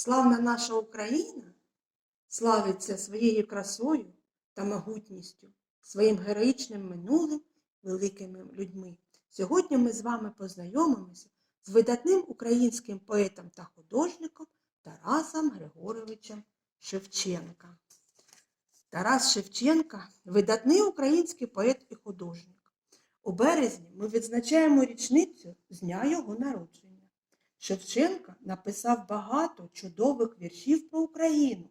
Славна наша Україна славиться своєю красою та могутністю, своїм героїчним минулим великими людьми. Сьогодні ми з вами познайомимося з видатним українським поетом та художником Тарасом Григоровичем Шевченка. Тарас Шевченка видатний український поет і художник. У березні ми відзначаємо річницю з дня його народження. Шевченка написав багато чудових віршів про Україну,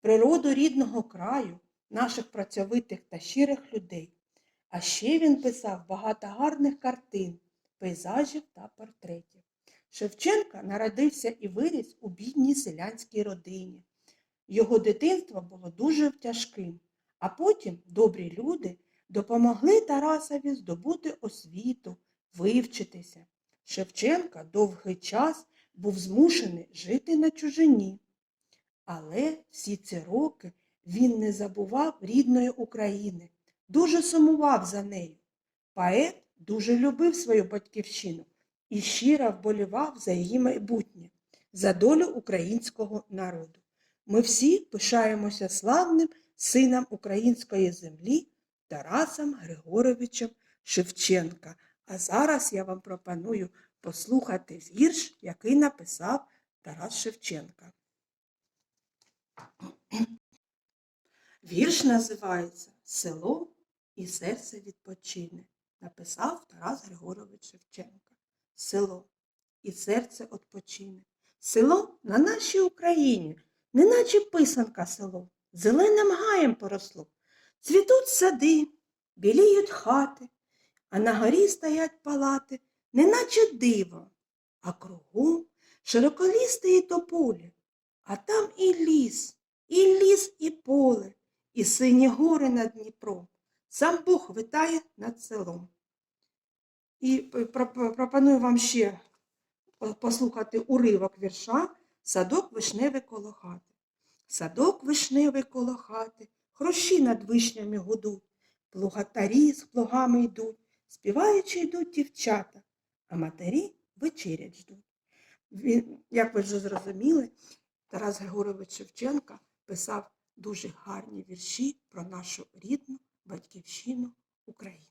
природу рідного краю, наших працьовитих та щирих людей. А ще він писав багато гарних картин, пейзажів та портретів. Шевченка народився і виріс у бідній селянській родині. Його дитинство було дуже тяжким, а потім добрі люди допомогли Тарасові здобути освіту, вивчитися. Шевченка довгий час був змушений жити на чужині. Але всі ці роки він не забував рідної України, дуже сумував за нею. Поет дуже любив свою батьківщину і щиро вболівав за її майбутнє, за долю українського народу. Ми всі пишаємося славним сином української землі Тарасом Григоровичем Шевченка. А зараз я вам пропоную послухати вірш, який написав Тарас Шевченка. Вірш називається Село і серце відпочине. Написав Тарас Григорович Шевченка. Село і серце відпочине. Село на нашій Україні, неначе писанка село, зеленим гаєм поросло. Цвітуть сади, біліють хати, а на горі стоять палати, неначе диво, а кругом широколісте і тополі, а там і ліс, і ліс, і поле, і сині гори над Дніпром. Сам Бог витає над селом. І пропоную вам ще послухати уривок вірша Садок вишневий коло хати. Садок вишневий коло хати, хрущі над вишнями гудуть, плугатарі з плугами йдуть, співаючи йдуть дівчата, а матері вечерять ждуть. Він, як ви вже зрозуміли, Тарас Григорович Шевченка писав дуже гарні вірші про нашу рідну батьківщину Україну.